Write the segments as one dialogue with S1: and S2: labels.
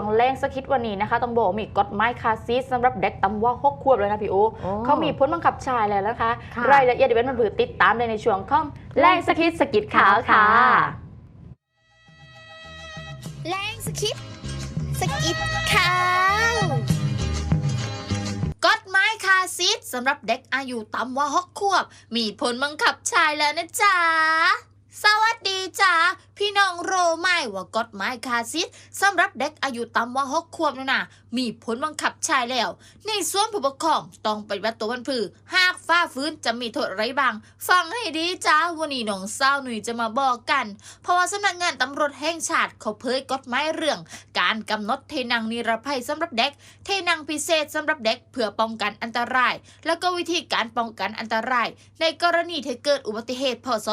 S1: วงแรงสกคิดวันนี้นะคะต้องบอกว่ามีกฎหมายคาซีสสำหรับเด็กต่ำว่าหกขวบเลยนะพี่อู
S2: โอ้
S1: เขามีพ้นบังคับใชายแล้วนะคะ
S2: ค่ะ
S1: รายละเอียดเดี๋ยวมันผือติดตามได้ในช่วงของแรงสกคิดสกิดขาวค่ะ
S3: แรงสคริปต์สกิดข่าวกฎหมายคาซีดสำหรับเด็กอายุต่ำกว่าหกขวบ มีผลบังคับใช้แล้วนะจ๊ะสวัสดีจ้า พี่น้องโรไหม่ว่ากฎหมายคาซิสสำหรับเด็กอายุต่ำกว่าหกขวบนั่นะมีผลบังคับใช้แล้ว ในส่วนผู้ปกครองต้องปฏิบัติตัวบันพือห้า ฝ่าฟื้นจะมีโทษไรบ้าง ฟังให้ดีจ้าวันนี้น้องสาหนุ่ยจะมาบอกกัน เพราะว่าสำนักงานตำรวจแห่งชาติเขาเผยกฎหมายเรื่อง การกำหนดเทนังนิรภัยสำหรับเด็ก เทนังพิเศษสำหรับเด็กเพื่อป้องกันอันตราย แล้วก็วิธีการป้องกันอันตราย ในกรณีที่เกิดอุบัติเหตุพศ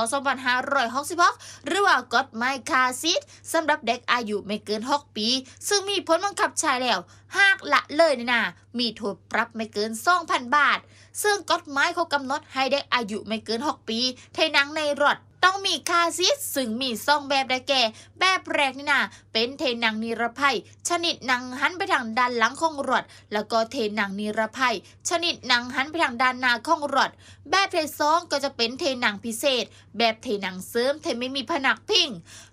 S3: 2566หรือว่ากฎหมายคาซีดสำหรับเด็กอายุไม่เกิน 6 ปี ซึ่งมีผลบังคับใช้แล้วหากละเลยเนยนะมีโทษปรับไม่เกิน 2,000 บาท ซึ่งกฎหมายเขากำหนดให้เด็กอายุไม่เกิน 6 ปีเทนังในรถ ต้องมีคาซีทซึ่งมีซองแบบได้แก่ แบบแรกนี่นะเป็นเทนังนิรภัย ชนิดหนังหันไปทางด้านหลังของรถแล้วก็เทนังนิรภัย ชนิดหนังหันไปทางด้านหน้าของรถแบบที่สองก็จะเป็นเทนังพิเศษ แบบเทนังเสริมเทไม่มีผนักพิง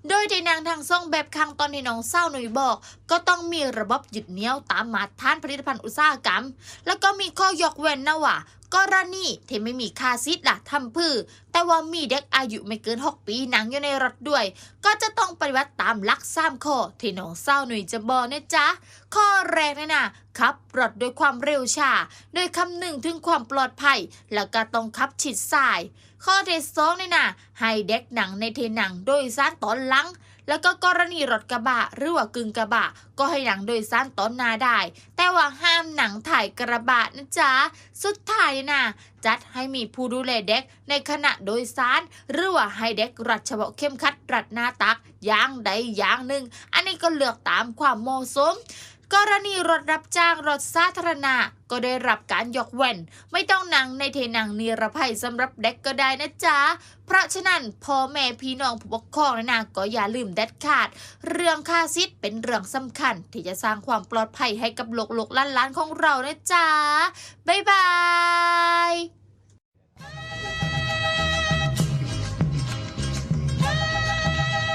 S3: โดยเทนังทางซ่องแบบข้างตอนที่น้องเศร้าหนุ่ยบอก ก็ต้องมีระบบหยึดเหนี่ยวตามมาตรฐานผลิตภัณฑ์อุตสาหกรรม แล้วก็มีข้อยกเว้นนะว่า กรณีที่ไม่มีคาซิดล่ะทำพือ แต่ว่ามีเด็กอายุไม่เกิน 6 ปีหนังอยู่ในรถด้วย ก็จะต้องปฏิบัติตามลักสามข้อที่น้องเศร้าหนุ่ยจะบอกนะจ๊ะ ข้อแรกเนี่ยนะ ขับรถด้วยความเร็วช้าโดยคำหนึ่งถึงความปลอดภัย แล้วก็ต้องขับชิดซ้าย ข้อที่สองเนี่ยนะให้เด็กหนังในเทหนังโดยสารตอนหลังแล้วก็กรณีรถกระบะหรือว่ากึ่งกระบะ ก็ให้หนังโดยสารตอนหน้าได้ แต่ว่าห้ามหนังถ่ายกระบะนะจ๊ะ สุดท้ายนะจัดให้มีผู้ดูแลเด็กในขณะโดยสาร หรือว่าให้เด็กรัดเฉพาะเข้มขัดรัดหน้าตักอย่างใดอย่างหนึ่ง อันนี้ก็เลือกตามความเหมาะสม กรณีรถรับจ้างรถสาธารณะ ก็ได้รับการยกเว้น ไม่ต้องนั่งในเทนังนิรภัยสำหรับเด็กก็ได้นะจ๊ะ เพราะฉะนั้นพ่อแม่พี่น้องผู้ปกครองนะนะก็อย่าลืมเด็ดขาด เรื่องค่าซิดเป็นเรื่องสำคัญ ที่จะสร้างความปลอดภัยให้กับโลกๆล้านๆของเรานะจ๊ะ บ๊ายบาย